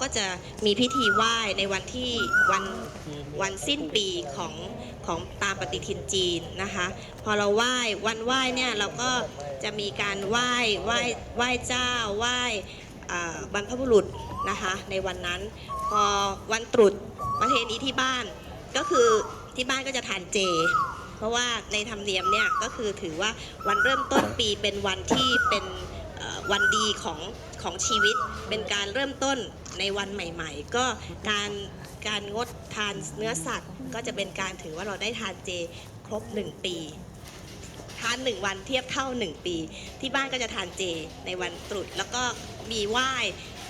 ก็จะมีพิธีไหว้ในวันที่วันวันสิ้นปีของของตามปฏิทินจีนนะคะ พอเราไหว้วันไหว้เนี่ยเราก็จะมีการไหว้ไหว้ไหว้เจ้าไหว้บรรพบุรุษนะคะในวันนั้นพอวันตรุษประเพณีที่บ้านก็คือที่บ้านก็จะทานเจ เพราะว่าในธรรมเนียมเนี่ยก็คือถือว่าวันเริ่มต้นปีเป็นวันที่เป็นวันดีของ ของชีวิต เป็นการเริ่มต้นในวันใหม่ ๆ ก็การการงดทานเนื้อสัตว์ ก็จะเป็นการถือว่าเราได้ทานเจครบ 1 ปีทานหนึ่งวันเทียบเท่า1ปี ที่บ้านก็จะทานเจในวันตรุษแล้วก็มีไหว้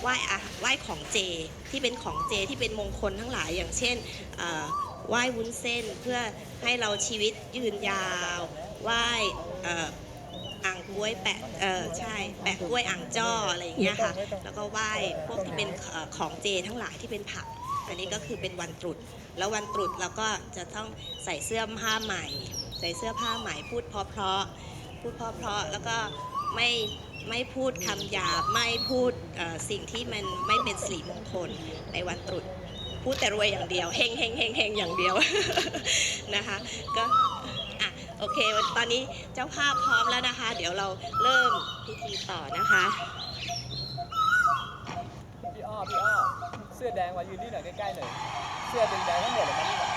ไหว้อะไหว้ของเจที่เป็นของเจที่เป็นมงคลทั้งหลายอย่างเช่นไหว้วุ้นเส้นเพื่อให้เราชีวิตยืนยาวไหว้ อ่างกล้วยแปะเออใช่แปะกล้วยอ่างจ้ออะไรอย่างเงี้ยค่ะแล้วก็ไหว้พวกที่เป็นของเจทั้งหลายที่เป็นผัก อันนี้ก็คือเป็นวันตรุษแล้ววันตรุษเราก็จะต้องใส่เสื้อผ้าใหม่ ใส่เสื้อผ้าใหม่พูดเพราะๆพูดเพราะๆแล้วก็ไม่ไม่พูดคำหยาบไม่พูดสิ่งที่มันไม่เป็นสิริมงคลในวันตรุษพูดแต่รวยอย่างเดียวเฮงเฮงเฮงเฮงอย่างเดียวนะคะก็ โอเค ตอนนี้เจ้าภาพพร้อมแล้วนะคะ เดี๋ยวเราเริ่มพิธีต่อนะคะ พี่อ้อพี่อ้อเสื้อแดงมายืนนี่หน่อยใกล้ๆหน่อยเสื้อแดงทั้งหมดเลยมานี่หน่อย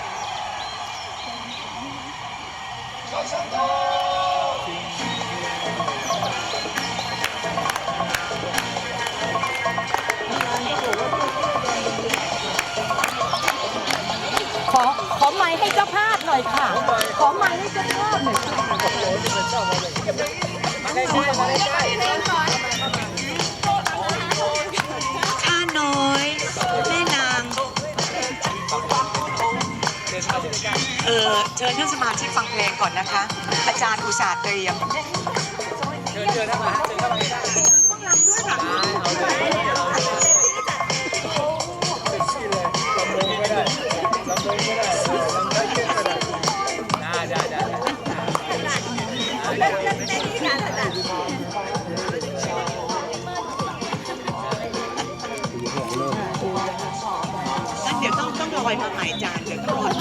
ขอขอไม้ให้เจ้าภาพหน่อยค่ะ ขอไม้ให้เจ้าภาพหน่อยค่ะมาใกล้ๆมาใกล้ข้าน้อย แม่นางๆเดินมาที่ใกล้เออเชิญท่านสมาชิกฟังเพลงก่อนนะคะ อาจารย์อุตส่าห์เตรียมๆเชิญเชิญเข้ามาเชิญเข้ามาใกล้ๆต้องรำด้ อยมาใหม่จานเดี๋ยวต้องลอย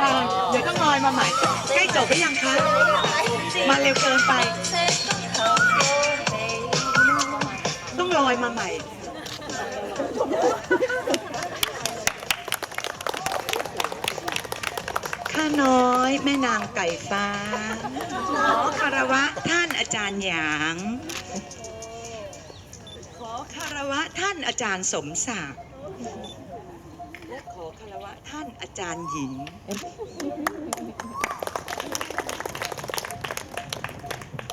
เออเดี๋ยวต้องลอยมาใหม่ใกล้จบหรือยังคะ มาเร็วเกินไป ต้องลอยมาใหม่ ข้าน้อยแม่นางไก่ฟ้า ขอคารวะท่านอาจารย์หยาง ขอคารวะท่านอาจารย์สมศักดิ์ คารวะท่านอาจารย์หญิง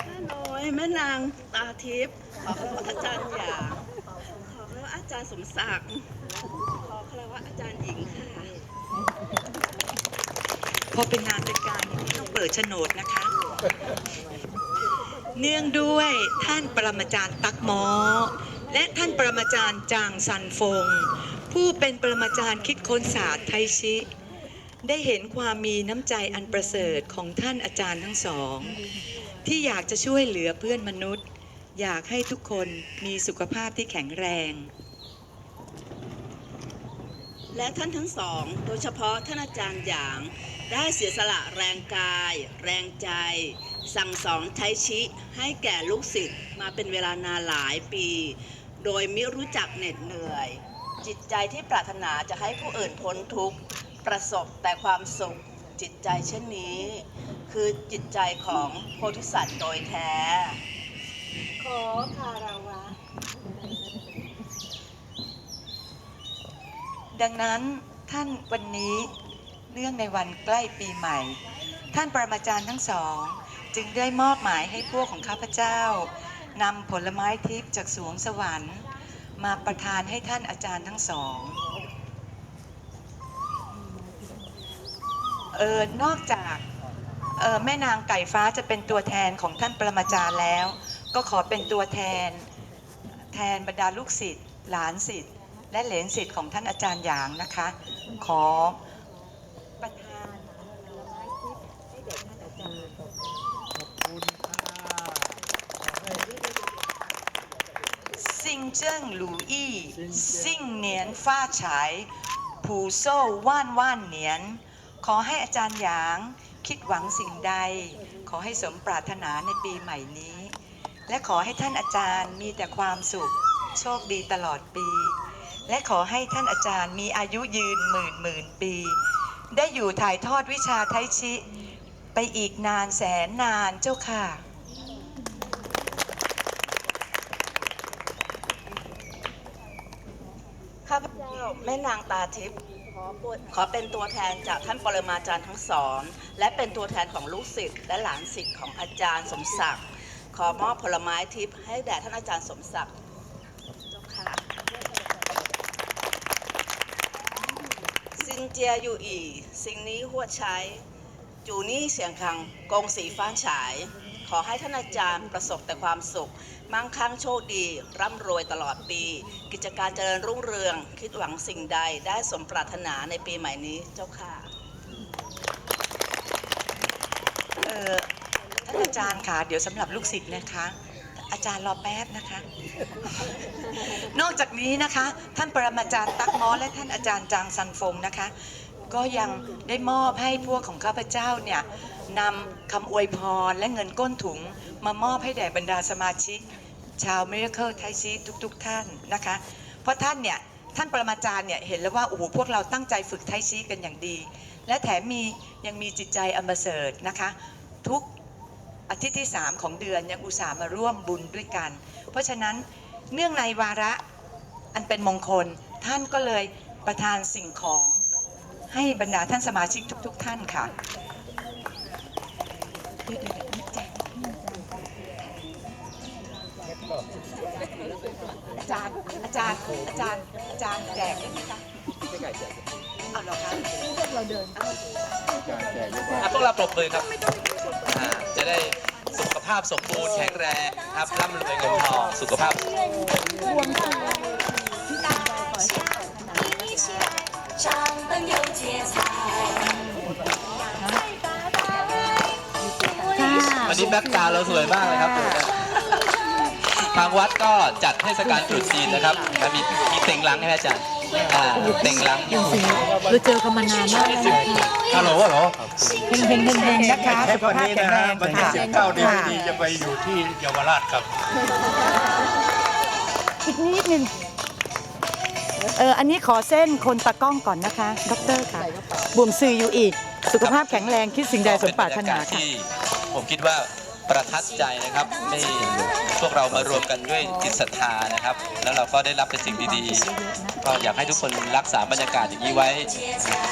แม่น้อยแม่นางตาทิพย์ขอคารวะอาจารย์หยางขอคารวะอาจารย์สมศักดิ์ขอคารวะอาจารย์หญิงค่ะพอเป็นงานเป็นการอย่างนี้ต้องเปิดโฉนดนะคะ เนื่องด้วยท่านปรมาจารย์ตักหมอ และท่านปรมาจารย์จางซันฟง ผู้เป็นปรมาจารย์คิดค้นศาสตร์ไทชิ ได้เห็นความมีน้ำใจอันประเสริฐของท่านอาจารย์ทั้งสอง ที่อยากจะช่วยเหลือเพื่อนมนุษย์ อยากให้ทุกคนมีสุขภาพที่แข็งแรง และท่านทั้งสอง โดยเฉพาะท่านอาจารย์หยาง ได้เสียสละแรงกาย แรงใจ สั่งสอนไทชิให้แก่ลูกศิษย์มาเป็นเวลานานหลายปี โดยไม่รู้จักเหน็ดเหนื่อย จิตใจที่ปรารถนาจะให้ผู้อื่นพ้นทุกข์ประสบแต่ความสุขจิตใจเช่นนี้ คือจิตใจของโพธิสัตว์โดยแท้ ขอคารวะ ดังนั้นท่านวันนี้เนื่องในวันใกล้ปีใหม่ ท่านปรมาจารย์ทั้งสอง จึงได้มอบหมายให้พวกของข้าพเจ้านำผลไม้ทิพย์จากสวงสวรรค์ มาประทานให้ท่านอาจารย์ทั้งสอง เออนอกจากเออแม่นางไก่ฟ้าจะเป็นตัวแทนของท่านปรมาจารย์แล้ว ก็ขอเป็นตัวแทนแทนบรรดาลูกศิษย์หลานศิษย์และเหลนศิษย์ของท่านอาจารย์หยางนะคะ ขอประทานผลไม้ทิพย์ให้แด่ท่านอาจารย์ขอบคุณ เจิ้งหลู่อี้ซิ่งเหนียนฟ้าฉาย ผูโซ่ว่านว่านเหนียน ขอให้อาจารย์หยางคิดหวังสิ่งใด ขอให้สมปรารถนาในปีใหม่นี้ และขอให้ท่านอาจารย์มีแต่ความสุข โชคดีตลอดปี และขอให้ท่านอาจารย์มีอายุยืนหมื่นหมื่นปี ได้อยู่ถ่ายทอดวิชาไทชิ ไปอีกนานแสนนานเจ้าค่ะ ข้าพเจ้าแม่นางตาทิพย์ขอเป็นตัวแทนจากท่านปรมาจารย์ทั้งสอง และเป็นตัวแทนของลูกศิษย์และหลานศิษย์ของอาจารย์สมศักดิ์ขอมอบผลไม้ทิพย์ให้แด่ท่านอาจารย์สมศักดิ์เจ้าค่ะซินเจียอยู่อี สิ่งนี้หัวใช้ จูนี่เสียงคังกงสีฟ้านฉาย ขอให้ท่านอาจารย์ประสบแต่ความสุข มั่งคั่งโชคดี ร่ำรวยตลอดปี กิจการเจริญรุ่งเรือง คิดหวังสิ่งใดได้สมปรารถนาในปีใหม่นี้เจ้าค่ะเออท่านอาจารย์ค่ะเดี๋ยวสำหรับลูกศิษย์นะคะ อาจารย์รอแป๊บนะคะ นอกจากนี้นะคะ ท่านปรมาจารย์ตักมอและท่านอาจารย์จางซันฟงนะคะ ก็ยังได้มอบให้พวกของข้าพเจ้าเนี่ย นำคำอวยพรและเงินก้นถุงมามอบให้แด่บรรดาสมาชิก ชาวมิราเคิลไทซีทุก ๆ ท่านนะคะ เพราะท่านเนี่ย ท่านปรมาจารย์เนี่ย เห็นแล้วว่า โอ้โห พวกเราตั้งใจฝึกไทซีกันอย่างดี และแถมมียังมีจิตใจอันประเสริฐนะคะ ทุกอาทิตย์ที่ 3 ของเดือนยังอุตส่าห์มาร่วมบุญด้วยกัน เพราะฉะนั้นเนื่องในวาระอันเป็นมงคลท่านก็เลยประทานสิ่งของให้บรรดาท่านสมาชิกทุก ๆ ท่านค่ะ อาจารย์ อาจารย์ อาจารย์ อาจารย์แจกได้ไหมคะไม่ไก่แจกเอาเหรอคะพวกเราเดินอะพวกเราปรบมือครับอ่าจะได้สุขภาพสมบูรณ์แข็งแรงครับร่ำรวยเงินทองสุขภาพ张 วันนี้แบ็กกราวด์เราสวยมากเลยครับทางวัดก็จัดเทศกาลตรุษจีนนะครับแล้วมีมีเต็งลังให้ไหมอาจารย์อ่าเต็งลังเราเจอกันมานานมากแล้วนะคะฮัลโหลฮัลโหลเฮงเฮงเฮงเฮงนะคะแค่สุขวันภาพนี้แข็นะงแรฮะงวันที่ค่ะสิบเก้าเดือนนี้จะไปอยู่ที่เยาวราชครับ อีกนิดนึงเอออันนี้ขอเส้นคนตะกล้องก่อนนะคะดอกเตอรค่ะบวมซืออยู่อีก สุขภาพแข็งแรงคิดสิ่งใดสมปรารถนาเป็นบยกศค่ะ ที่ ผมคิดว่าประทับใจนะครับที่พวกเรามารวมกันด้วยจิตศรัทธานะครับ แล้วเราก็ได้รับเป็นสิ่งดีๆ ก็อยากให้ทุกคนรักษาบรรยากาศอย่างนี้ไว้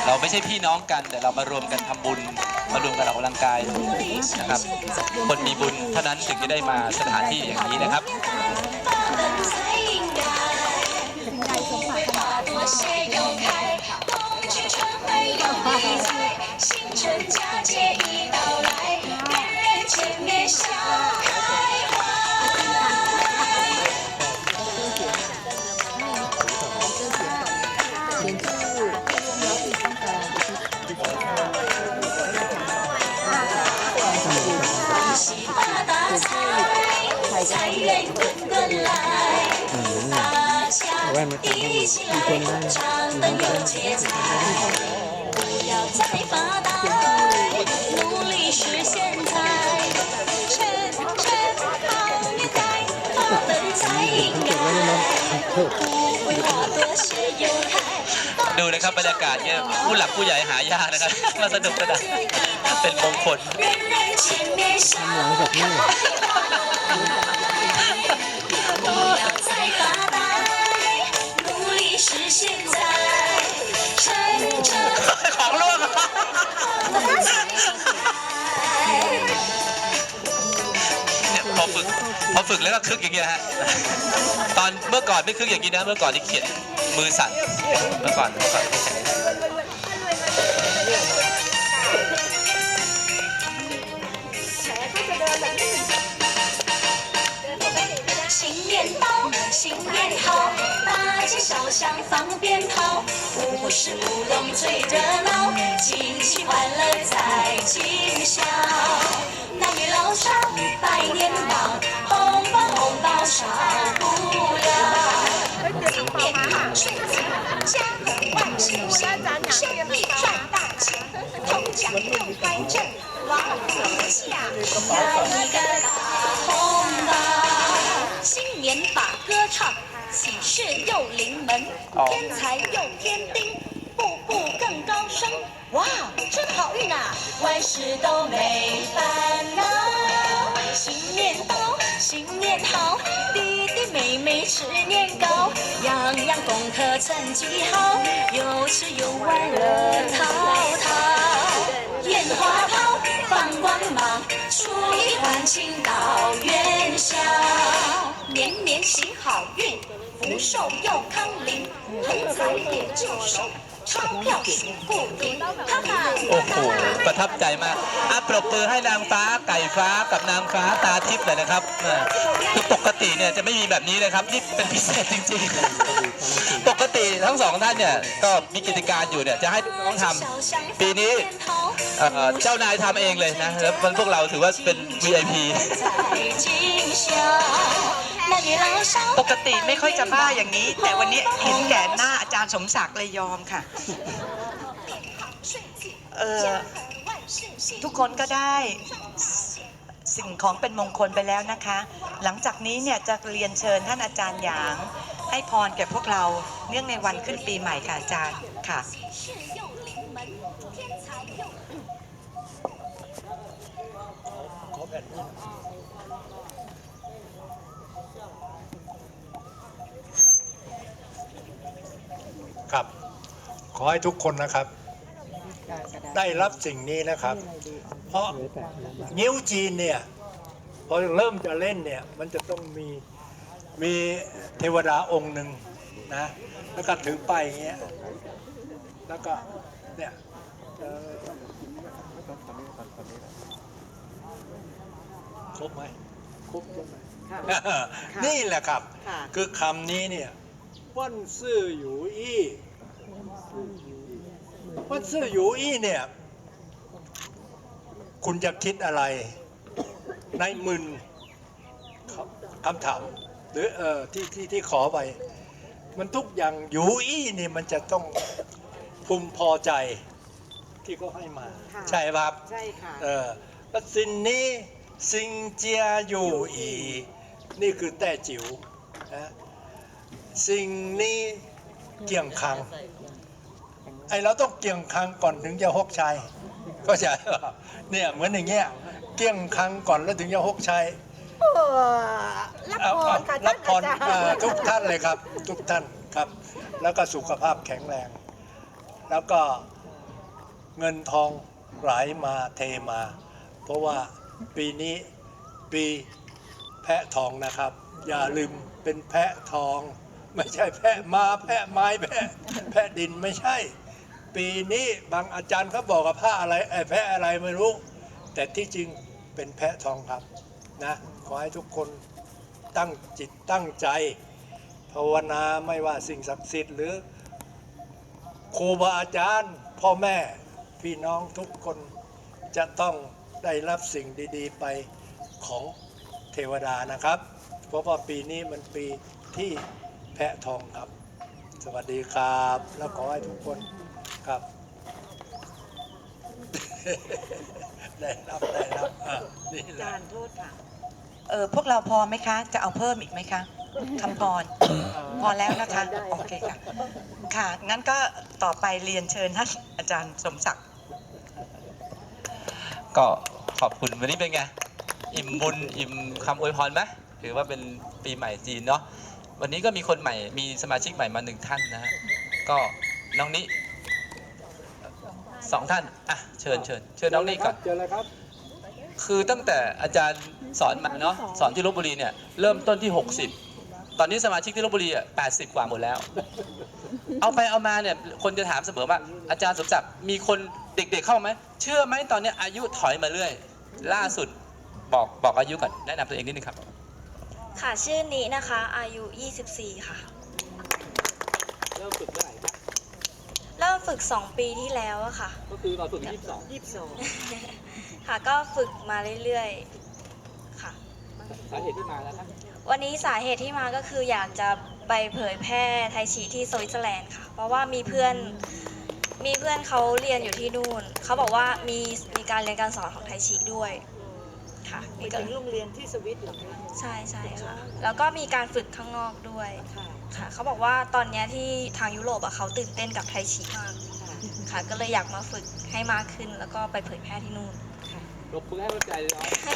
เราไม่ใช่พี่น้องกัน แต่เรามารวมกันทำบุญ มารวมกันออกกำลังกายนะครับ คนมีบุญเท่านั้นถึงจะได้มาสถานที่อย่างนี้นะครับ ดูนะครับบรรยากาศเนี่ยผู้หลักผู้ใหญ่หายากนะครับ มาสนุกสนานเป็นมงคลทั้ของล่วง พอฝึกแล้วก็คึกอย่างเงี้ยฮะ ตอนเมื่อก่อนไม่คึกอย่างนี้นะ เมื่อก่อนที่เขียนมือสั่น เมื่อก่อนเมื่อก่อนไม่แข็ง 新年到，新年好，大街小巷放鞭炮，不是不懂最热闹，惊喜欢乐在今宵。男女老少拜年 了家和万事兴生意大正一个大红包新年把歌唱喜事又临门添财又添丁步步更高升哇真好运啊万事都没烦恼。吃年糕，样样功课成绩好，有吃有玩乐淘淘。烟花炮放光芒，初一欢庆到元宵。年年行好运，福寿又康宁，横财也就手， โอ้โหประทับใจมากอะปรบมือให้นางฟ้าไก่ฟ้ากับนางฟ้าตาทิพย์เลยนะครับคือปกติเนี่ยจะไม่มีแบบนี้เลยครับ นี่เป็นพิเศษจริงๆป ทั้งสองท่านเนี่ยก็มีกิจการอยู่เนี่ยจะให้น้องทำปีนี้เเจ้านายทำเองเลยนะแล้วพวกเราถือว่าเป็น VIP ปกติไม่ค่อยจะบ้าอย่างนี้ แต่วันนี้เห็นแก่หน้าอาจารย์สมศักดิ์เลยยอมค่ะเออทุกคนก็ได้สิ่งของเป็นมงคลไปแล้วนะคะ หลังจากนี้เนี่ยจะเรียนเชิญท่านอาจารย์หยาง ให้พรแก่พวกเราเนื่องในวันขึ้นปีใหม่ค่ะอาจารย์ค่ะครับ ขอให้ทุกคนนะครับ ได้รับสิ่งนี้นะครับ เพราะนิ้วจีนเนี่ย พอเริ่มจะเล่นเนี่ย มันจะต้องมี มีเทวดาองค์หนึ่งนะ แล้วก็ถือไปายอย่างเงี้ย แล้วก็เนี่ยเอ่อครบไหมครบใช่ไหมนี่แหละครับ คือคำนี้เนี่ยวันซื่ออยู่อี้วันซื่ออยู่อี้เนี่ย คุณจะคิดอะไร ในหมื่นคำถาม หรือเออที่ที่ที่ขอไป มันทุกอย่างอยู่อี้นี่มันจะต้องภูมิพอใจที่เขาให้มาใช่ครับใช่ค่ะ เออแล้วสิ่งนี้สิ่งเจียอยู่อีนี่คือแต่จิ๋วนะสิ่งนี้เกี่ยงคัง ไอเราต้องเกี่ยงคังก่อนถึงจะฮกชัยก็ใช่ปะเนี่ยเหมือนอย่างเงี้ยเกี่ยงคังก่อนแล้วถึงจะฮกชัย รับพรค่ะท่านอาจารอ่าย์ทุกท่านเลยครับ ทุกท่านครับ แล้วก็สุขภาพแข็งแรง แล้วก็เงินทองไหลมาเทมา เพราะว่าปีนี้ปีแพะทองนะครับ อย่าลืมเป็นแพะทอง ไม่ใช่แพะมาแพะไม้แพะแพะดินไม่ใช่ ปีนี้บางอาจารย์เขาบอกกับผ้าอะไรไอ้แพะอะไรไม่รู้ แต่ที่จริงเป็นแพะทองครับนะ ขอให้ทุกคนตั้งจิตตั้งใจภาวนาไม่ว่าสิ่งศักดิ์สิทธิ์หรือครูบาอาจารย์ พ่อแม่พี่น้องทุกคนจะต้องได้รับสิ่งดี ๆ ไปของเทวดานะครับ เพราะว่าปีนี้มันปีที่แพะทองครับ สวัสดีครับ แล้วขอให้ทุกคนครับ ได้รับได้รับอะนี่แหละอาจารย์โทษค่ะ ออพวกเราพอไหมคะ จะเอาเพิ่มอีกไหมคะคำพรพอแล้วนะคะ โอเคค่ะ ค่ะ งั้นก็ต่อไปเรียนเชิญท่านอาจารย์สมศักดิ์ ก็ขอบคุณวันนี้เป็นไง อิ่มบุญอิ่มคำอวยพรไหมถือว่าเป็นปีใหม่จีนเนาะ วันนี้ก็มีคนใหม่ มีสมาชิกใหม่มาหนึ่งท่านนะฮะ ก็น้องนี้สองท่าน อะ เชิญเชิญเชิญน้องนี้ก่อน เจอเลยครับ คือตั้งแต่อาจารย์ สอนมาเนาะสอนที่ลบบุรีเนี่ยเริ่มต้นที่ 60 ตอนนี้สมาชิกที่ลบบุรีอะ80กว่าหมดแล้ว เอาไปเอามาเนี่ยคนจะถามเสมอว่าอาจารย์สมศักดิ์มีคนเด็กๆเข้ามาไหมเชื่อไหมตอนนี้อายุถอยมาเรื่อย ล่าสุดบอกบอกอายุก่อนแนะนำตัวเองนิดนึงครับ ค่ะชื่อนี้นะคะ อายุ 24 ค่ะ เริ่มฝึกเมื่อไหร่ครับเริ่มฝึก 2 ปีที่แล้วอะค่ะ ก็คือตอนฝึก22 ค่ะก็ฝึกมาเรื่อยๆค่ะ สาเหตุที่มาแล้วครับวันนี้สาเหตุที่มาก็คืออยากจะไปเผยแพร่ไทยชีที่สวิตเซอร์แลนด์ค่ะ เพราะว่ามีเพื่อนมีเพื่อนเขาเรียนอยู่ที่นู่น เขาบอกว่ามีมีการเรียนการสอนของไทชิด้วยค่ะมีการโรงเรียนที่สวิตเหรอคะใช่ใช่ค่ะ แล้วก็มีการฝึกข้างนอกด้วยค่ะค่ะ เขาบอกว่าตอนเนี้ยที่ทางยุโรปอะเขาตื่นเต้นกับไทชิมากค่ะ ก็เลยอยากมาฝึกให้มากขึ้น แล้วก็ไปเผยแพร่ที่นู่นปรบมือให้กำลังใจเลยเนาะ ค่ะ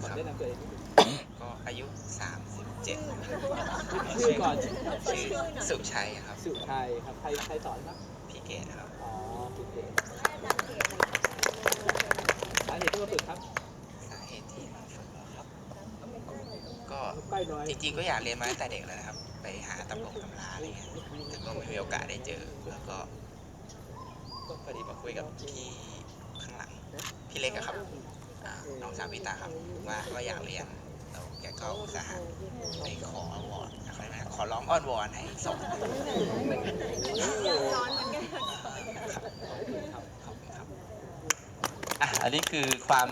ขอแนะนำตัว เองก็อายุ 37ชื่อก่อนชื่อสุชัยครับ สุไทยครับ ใครใครสอนครับ พี่เกดครับ อ๋อสุเกตสาเหตุที่มาฝึกครับ สาเหตุที่มาฝึกเหรอครับ ก็ใกล้น้อยจริงๆก็อยากเรียนมาตั้งแต่เด็กแล้วนะครับ ไปหาตำรวจตำราอะไรเงี้ย แต่ก็ไม่มีโอกาสได้เจอ แล้วก็ ก็พอดีมาคุยกับพี่ข้างหลัง พี่เล็กอะครับอ่า น้องสาวพี่ตาครับว่าว่าอยากเรียนแล้วแกก็อุตส่าห์ไปขอวอนอะไรนะขอร้องอ้อนวอนให้ส่งอะอันนี้คือความ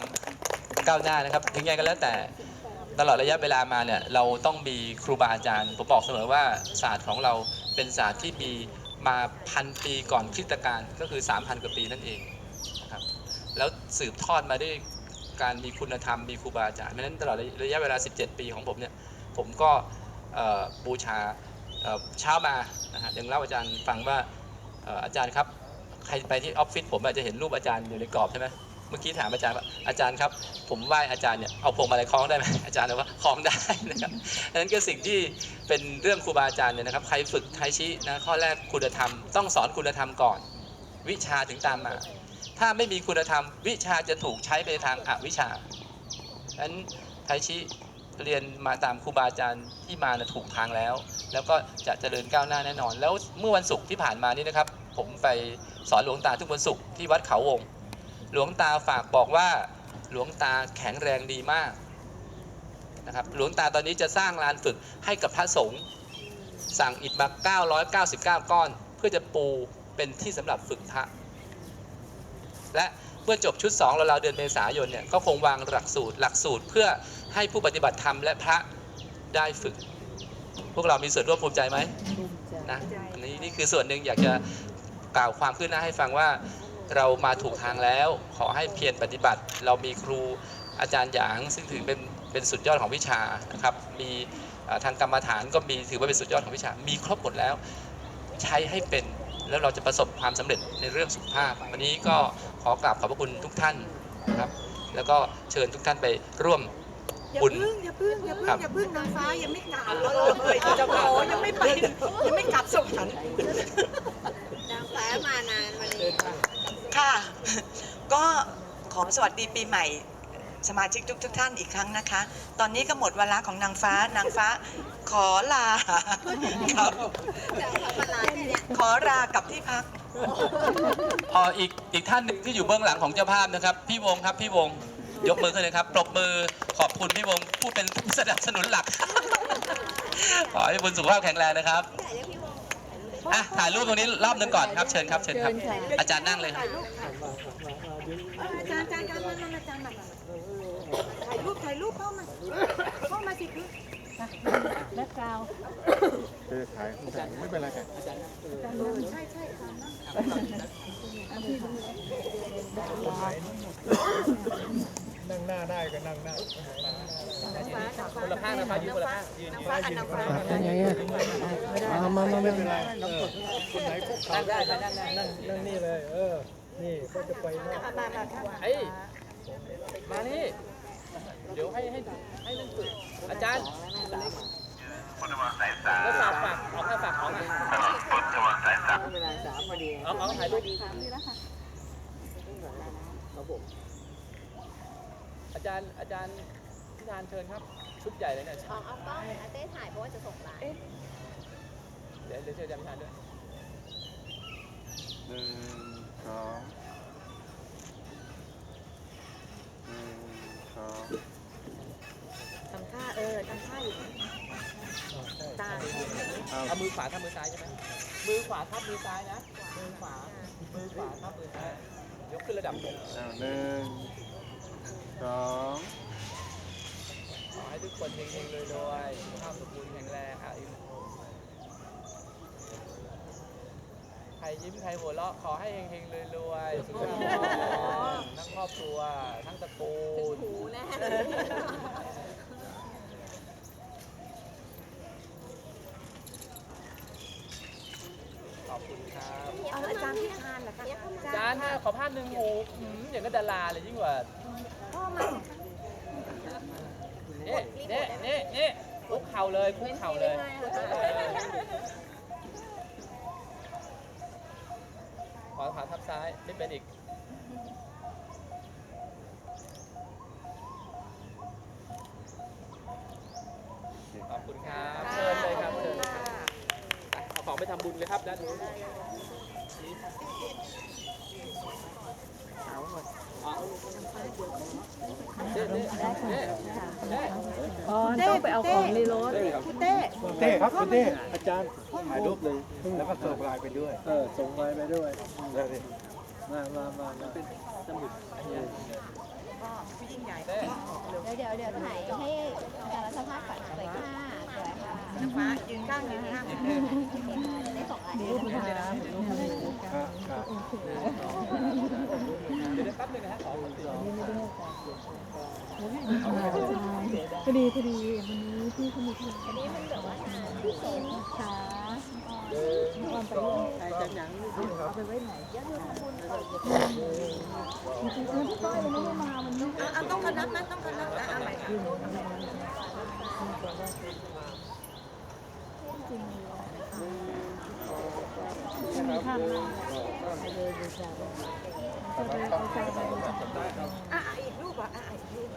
ก้าวหน้านะครับถึงยังไงก็แล้วแต่ตลอดระยะเวลามาเนี่ยเราต้องมีครูบาอาจารย์ผมบอกเสมอว่าศาสตร์ของเราเป็นศาสตร์ที่มีมาพันปีก่อนคริสตกาลก็คือ 3,000 กว่าปีนั่นเองนะครับแล้วสืบทอดมาด้วย การมีคุณธรรมมีครูบาอาจารย์เพราะฉะนั้นตลอดระยะเวลา 17 ปีของผมเนี่ยผมก็บูชาเช้ามานะฮะยังเล่าอาจารย์ฟังว่าอาจารย์ครับใครไปที่ออฟฟิศผมอาจจะเห็นรูปอาจารย์อยู่ในกรอบใช่ไหมเมื่อกี้ถามอาจารย์ว่าอาจารย์ครับ ผมไหว้อาจารย์เนี่ยเอาพวงมาลัยคล้องได้ไหมอาจารย์บอกว่าคล้องได้นะครับนั้นก็สิ่งที่เป็นเรื่องครูบาอาจารย์เนี่ยนะครับใครฝึกไทชินะข้อแรกคุณธรรมต้องสอนคุณธรรมก่อน วิชาถึงตามมา ถ้าไม่มีคุณธรรม วิชาจะถูกใช้ไปทางอวิชาดังนั้นไทชิเรียนมาตามครูบาอาจารย์ที่มานะถูกทางแล้ว แล้วก็จะเจริญก้าวหน้าแน่นอน แล้วเมื่อวันศุกร์ที่ผ่านมานี่นะครับ ผมไปสอนหลวงตาทุกวันศุกร์ที่วัดเขาวง หลวงตาฝากบอกว่าหลวงตาแข็งแรงดีมากนะครับหลวงตาตอนนี้จะสร้างลานฝึกให้กับพระสงฆ์สั่งอิฐมา999 ก้อน เพื่อจะปูเป็นที่สำหรับฝึกพระ และเมื่อจบชุด2เราเราวๆเดือนเมษายนเนี่ยก็คงวางหลักสูตรหลักสูตรเพื่อให้ผู้ปฏิบัติธรรมและพระได้ฝึก พวกเรามีส่วนร่วมภูมิใจไหมนะอันนี้นี่คือส่วนหนึ่งอยากจะกล่าวความคืบหน้าให้ฟังว่าเรามาถูกทางแล้ว ขอให้เพียรปฏิบัติ เรามีครูอาจารย์หยาง ซึ่งถือเป็นเป็นสุดยอดของวิชานะครับมีเอ่อทางกรรมฐานก็มีถือว่าเป็นสุดยอดของวิชา มีครบหมดแล้ว ใช้ให้เป็น แล้วเราจะประสบความสำเร็จในเรื่องสุขภาพ วันนี้ก็ขอกราบขอบพระคุณทุกท่านนะครับ แล้วก็เชิญทุกท่านไปร่วมอย่าบุญพึ่งอย่าพึ่งอย่าพึ่งครับอย่าพึ่งนางฟ้ายังไม่กลับเลยเจ้าโอยังไม่ไปยังไม่กลับส่งฉันนางฟ้ามานานมาเลยค่ะ ก็ขอสวัสดีปีใหม่ สมาชิกทุกทุกๆท่านอีกครั้งนะคะ ตอนนี้ก็หมดเวลาของนางฟ้านางฟ้า ขอลาครับขอลากลับที่พัก พออีกอีกท่านหนึ่งที่อยู่เบื้องหลังของเจ้าภาพนะครับ พี่วงครับพี่วงยกมือขึ้นเลยครับปรบมือขอบคุณพี่วงผู้เป็นผู้สนับสนุนหลัก ขอให้บุญสุขภาพแข็งแรงนะครับอะถ่ายรูปตรงนี้รอบหนึงก่อนครับเชิญครับเชิญครับ อาจารย์นั่งเลยครับ อาจารย์อาจารย์อาจารย์นั่นอาจารย์นั่นถ่ายรูป ถ่ายรูปเข้ามาเข้ามาสิคือแบ็คกราวด์ไม่เป็นไรกันใช่ใช่ค่ะนั่งหน้าได้ก็นั่งหน้าคนละข้างนะครับยืนคนละข้างยืนนางฟ้าอันนางฟ้าเป็นไงอะเอามามาไม่มาเป็นไรเออคนไหนคุกเข่าได้ได้ได้ได้นั่งนั่งนี่เลย เออ นี่ก็จะไปนอกมามาค่ะไอ้ยมานี่ เดี๋ยวให้ให้ให้นั่งฝึกอาจารย์แล้วฝากฝากเอาแค่ฝากของอะเอาเอาถ่ายรูปครับผมอาจารย์อาจารย์พี่ธานเชิญครับ ชุดใหญ่เลยเนี่ยเอากล้องอาเต้ถ่ายเพราะว่าจะส่งไลน์เดี๋ยวเดี๋ยวเชิญอาจารย์พิธานด้วยหนึ่งสองหนึ่งสอง ทำท่าเออทำท่าอยู่ตาเอามือขวาทับมือซ้ายใช่ไหมมือขวาทับมือซ้ายนะ มือขวา มือขวาทับมือซ้าย ยกขึ้นระดับหนึ่งอ้าวหนึ่งสองขอให้ทุกคนเฮงๆรวยๆสุขภาพสมบูรณ์แข็งแรงอะอีกรยิ้มใครหัวเราะขอให้เฮงๆรวยๆสุขภาพทั้งครอบครัว ทั้งตระกูลหูแน่ขอบคุณครับ เอาอาจารย์ที่ทานเหรอคะ จานฮะขอภาพหนึ่งโอ้โหหืมอย่างก็ดาราเลยยิ่งกว่าเน่เน่เน่เน่คุกเข่าเลยคุกเข่าเลยขวาขวาทับซ้ายไม่เป็นอีกขอบคุณครับเชิญเลยครับเชิญเลยครับไปเอาของไปทำบุญเลยครับด้านนู้นเด้เด้เด้เด้ อ๋อต้องไปเอาของในรถคุณเต้เต้ครับคุณเต้อาจารย์ถ่ายรูปเลยแล้วก็ส่งไลน์ไปด้วย เออส่งไลน์ไปด้วยเดี๋ยวดิมามามามาสมุดอันนี้เดี๋ยวเดี๋ยวเดี๋ยวถ่ายให้อาจารย์รัชภาพก่อนสวยค่ะสวยค่ะฟ้ายืนข้างยืนข้างได้สองอันค พอดีพอดีวันนี้พี่เขามีอันนี้มันแบบว่างานพี่เซนขาความไปใส่จังยังเอาไปไว้ไหนจริงๆแล้วพี่ก้อยยังไม่ได้มาวันนี้เอาต้องคนับนะต้องคนับนะเอาใหม่ค่ะข้า มมาอะอีกรูปอะอะอีกรูป